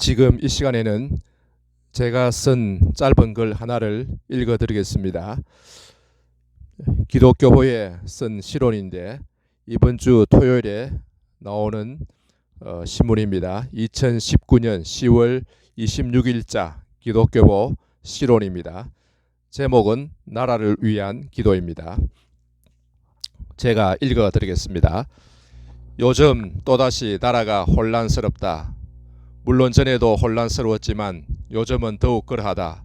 지금 이 시간에는 제가 쓴 짧은 글 하나를 읽어 드리겠습니다. 기독교보에 쓴 시론인데 이번 주 토요일에 나오는 어, 신문입니다. 2019년 10월 26일자 기독교보 시론입니다. 제목은 나라를 위한 기도입니다. 제가 읽어 드리겠습니다. 요즘 또다시 나라가 혼란스럽다. 물론 전에도 혼란스러웠지만 요즘은 더욱 그러하다.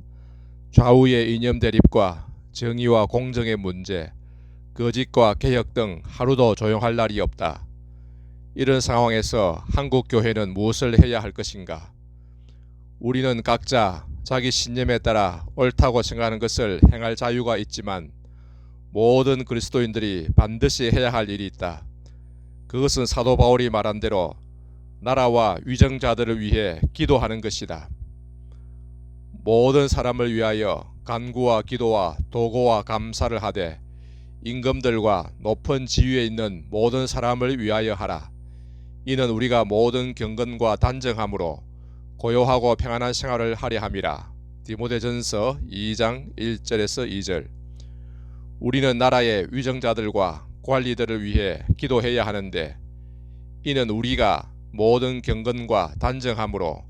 좌우의 이념 대립과 정의와 공정의 문제, 거짓과 개혁 등 하루도 조용할 날이 없다. 이런 상황에서 한국 교회는 무엇을 해야 할 것인가? 우리는 각자 자기 신념에 따라 옳다고 생각하는 것을 행할 자유가 있지만 모든 그리스도인들이 반드시 해야 할 일이 있다. 그것은 사도 바울이 말한 대로 나라와 위정자들을 위해 기도하는 것이다. 모든 사람을 위하여 간구와 기도와 도고와 감사를 하되 임금들과 높은 지위에 있는 모든 사람을 위하여 하라. 이는 우리가 모든 경건과 단정함으로 고요하고 평안한 생활을 하려 함이라. 디모데전서 2장 1절에서 2절. 우리는 나라의 위정자들과 관리들을 위해 기도해야 하는데 이는 우리가 모든 경건과 단정함으로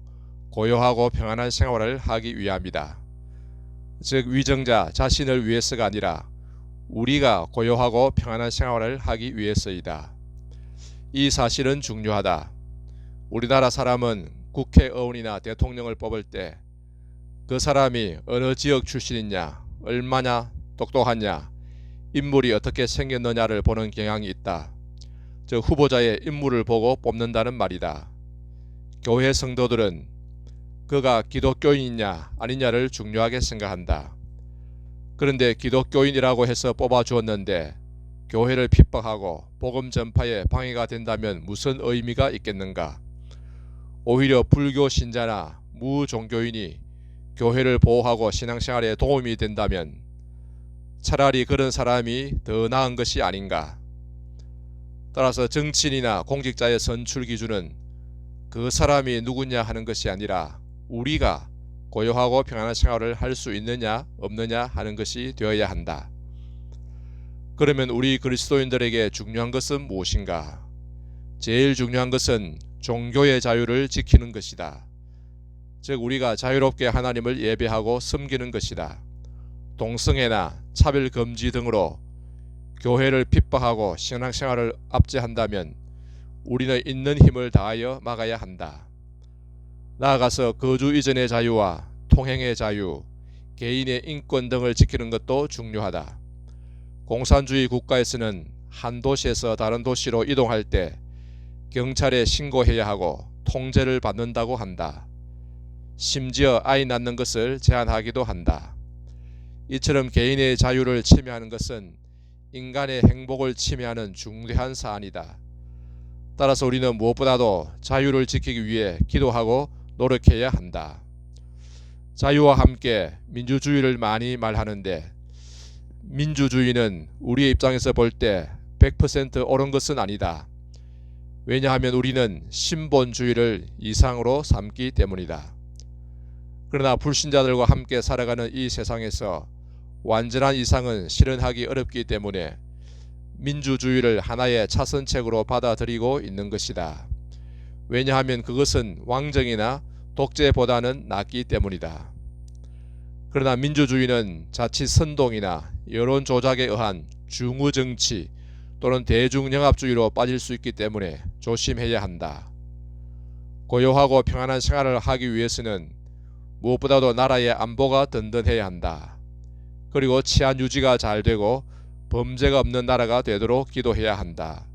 고요하고 평안한 생활을 하기 위함이다. 즉 위정자 자신을 위해서가 아니라 우리가 고요하고 평안한 생활을 하기 위해서이다. 이 사실은 중요하다. 우리나라 사람은 국회의원이나 대통령을 뽑을 때 그 사람이 어느 지역 출신이냐, 얼마나 똑똑하냐, 인물이 어떻게 생겼느냐를 보는 경향이 있다. 저 후보자의 인물을 보고 뽑는다는 말이다. 교회 성도들은 그가 기독교인이냐 아니냐를 중요하게 생각한다. 그런데 기독교인이라고 해서 뽑아 주었는데 교회를 핍박하고 복음 전파에 방해가 된다면 무슨 의미가 있겠는가? 오히려 불교 신자나 무종교인이 교회를 보호하고 신앙생활에 도움이 된다면 차라리 그런 사람이 더 나은 것이 아닌가? 따라서 정치인이나 공직자의 선출 기준은 그 사람이 누구냐 하는 것이 아니라 우리가 고요하고 평안한 생활을 할 수 있느냐 없느냐 하는 것이 되어야 한다. 그러면 우리 그리스도인들에게 중요한 것은 무엇인가? 제일 중요한 것은 종교의 자유를 지키는 것이다. 즉 우리가 자유롭게 하나님을 예배하고 섬기는 것이다. 동성애나 차별 금지 등으로 교회를 핍박하고 신앙생활을 압제한다면 우리는 있는 힘을 다하여 막아야 한다. 나아가서 거주 이전의 자유와 통행의 자유, 개인의 인권 등을 지키는 것도 중요하다. 공산주의 국가에서는 한 도시에서 다른 도시로 이동할 때 경찰에 신고해야 하고 통제를 받는다고 한다. 심지어 아이 낳는 것을 제한하기도 한다. 이처럼 개인의 자유를 침해하는 것은 인간의 행복을 침해하는 중대한 사안이다. 따라서 우리는 무엇보다도 자유를 지키기 위해 기도하고 노력해야 한다. 자유와 함께 민주주의를 많이 말하는데 민주주의는 우리의 입장에서 볼 때 100% 옳은 것은 아니다. 왜냐하면 우리는 신본주의를 이상으로 삼기 때문이다. 그러나 불신자들과 함께 살아가는 이 세상에서 완전한 이상은 실현하기 어렵기 때문에 민주주의를 하나의 차선책으로 받아들이고 있는 것이다. 왜냐하면 그것은 왕정이나 독재보다는 낫기 때문이다. 그러나 민주주의는 자칫 선동이나 여론 조작에 의한 중우 정치 또는 대중영합주의로 빠질 수 있기 때문에 조심해야 한다. 고요하고 평안한 생활을 하기 위해서는 무엇보다도 나라의 안보가 든든해야 한다. 그리고 치안 유지가 잘 되고 범죄가 없는 나라가 되도록 기도해야 한다.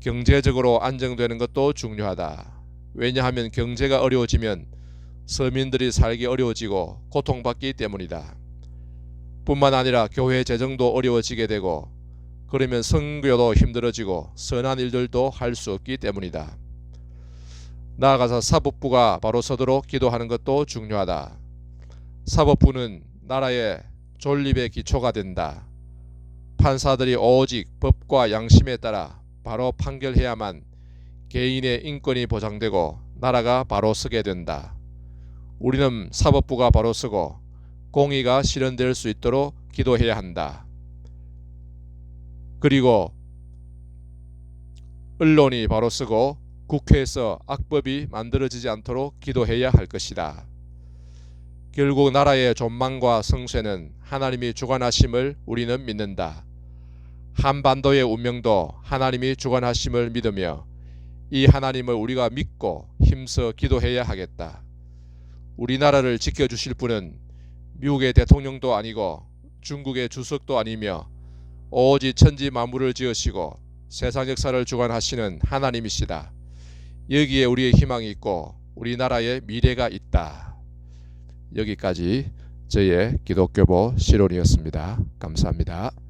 경제적으로 안정되는 것도 중요하다. 왜냐하면 경제가 어려워지면 서민들이 살기 어려워지고 고통받기 때문이다. 뿐만 아니라 교회 재정도 어려워지게 되고 그러면 선교도 힘들어지고 선한 일들도 할 수 없기 때문이다. 나아가서 사법부가 바로 서도록 기도하는 것도 중요하다. 사법부는 나라의 존립의 기초가 된다. 판사들이 오직 법과 양심에 따라 바로 판결해야만 개인의 인권이 보장되고 나라가 바로 서게 된다. 우리는 사법부가 바로 서고 공의가 실현될 수 있도록 기도해야 한다. 그리고 언론이 바로 서고 국회에서 악법이 만들어지지 않도록 기도해야 할 것이다. 결국 나라의 존망과 성쇠는 하나님이 주관하심을 우리는 믿는다. 한반도의 운명도 하나님이 주관하심을 믿으며 이 하나님을 우리가 믿고 힘써 기도해야 하겠다. 우리나라를 지켜주실 분은 미국의 대통령도 아니고 중국의 주석도 아니며 오직 천지 만물을 지으시고 세상 역사를 주관하시는 하나님이시다. 여기에 우리의 희망이 있고 우리나라의 미래가 있다. 여기까지 저의 기독교보 시론이었습니다. 감사합니다.